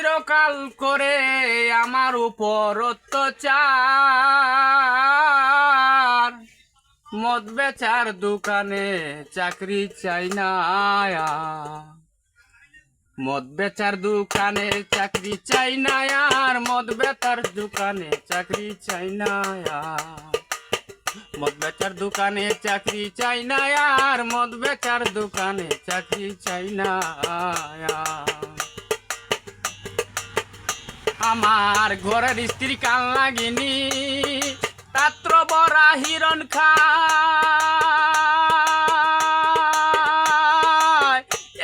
চিরকাল করে আমার উপর অত্যাচার। মদ বেচার দোকানে চাকরি চাই না মদ বেচার দোকানে চাকরি চাই না আর মদ বেচার দোকানে চাকরি চাই না মদ বেচার দোকানে চাকরি চাই না আর মদ বেচার দোকানে চাকরি চাই না। আমার ঘরের স্ত্রী কাল লাগিনি পাত্র বরা হিরণ খায়।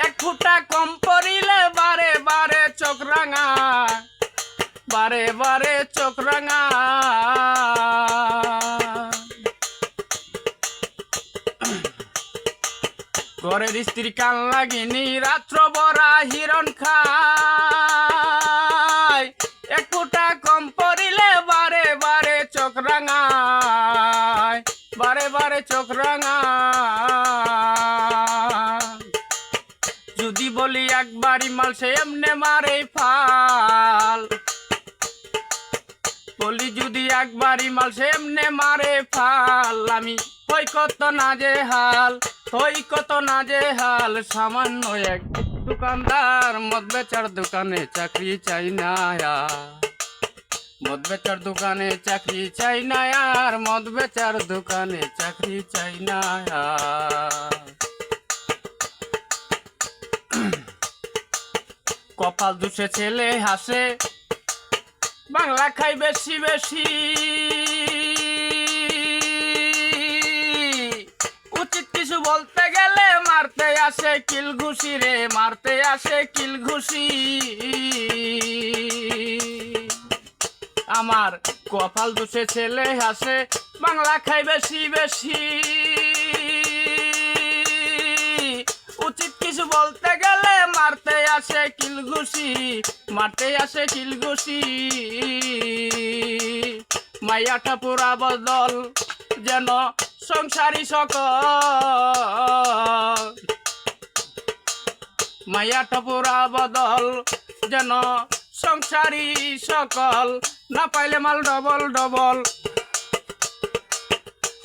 এক ফুটা কম পড়িলে বারে বারে চোখ রাঙা বারে বারে চোখ রাঙা ঘরের স্ত্রী কাল লাগিনি রাত্র বরা হিরণ খায়। বারে চোখ রাঙায় যদি বলি একবারই মাল, সে এমনে মারে ফাল। বলি যদি একবারই মাল, সে এমনে মারে ফাল। আমি হই কত না যে হাল, হই কত না যে হাল। সামান্য এক দোকানদার মদ বেচার দোকানে চাকরি চাই না। মদ বেচার দোকানে চাকরি চাই না আর, মদ বেচার দোকানে চাকরি চাই না। কপাল দুষে ছেলে হাসে, বাংলা খাই বেশি বেশি উচিত কিছু বলতে গেলে মারতে আসে কিল ঘুষি রে, মারতে আসে কিল ঘুষি আমার কপাল দুষে ছেলে হাসে, বাংলা খাই বেশি বেশি। উচিত কিছু বলতে গেলে মারতে আসে কিলঘুষি, মারতে আসে কিলঘুষি। মাইয়াটা পুরা বদল, যেন সংসারী সকল। মাইয়াটা পুরা বদল, যেন সংসারী সকল। না পাইলে মাল ডবল ডবল।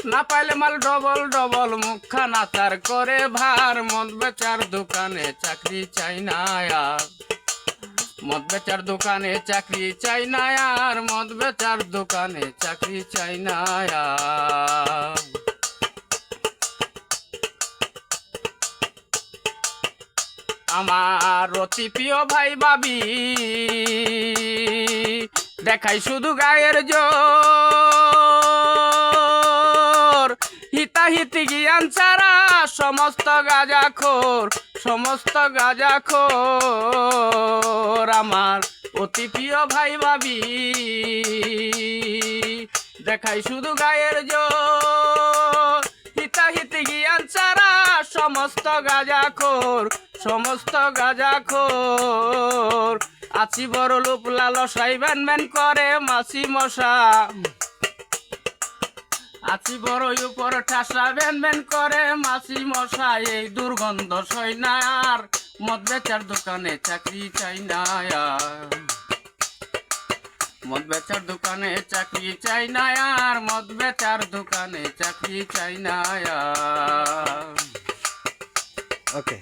না পাইলে মাল ডবল ডবল। মুখখানা তার করে ভার। মদ বেচার দোকানে চাকরি চাই না আর। মদ বেচার দোকানে চাকরি চাই না আর। মদ বেচার দোকানে চাকরি চাই না আর। আমার অতি প্রিয় ভাই বাবি। দেখাই শুধু গায়ের জোর। হিতাহিতি জ্ঞান ছাড়া সমস্ত গাজাখোর সমস্ত গাজাখোর আমার অতি প্রিয় ভাই ভাবি। দেখাই শুধু গায়ের জোর। হিতাহিতি জ্ঞান ছাড়া সমস্ত গাজাখোর সমস্ত গাজাখোর আছি বড় লোপ লালসাই ব্যান ব্যান করে মাসি মশা আছি বড় উপর ঠাসা ব্যান ব্যান করে মাসি মশা এই দুর্গন্ধ সই না আর, মদ বেচার দোকানে চাকরি চাই না। মদ বেচার দোকানে চাকরি চাই না আর, মদ বেচার দোকানে চাকরি চাই না। ওকে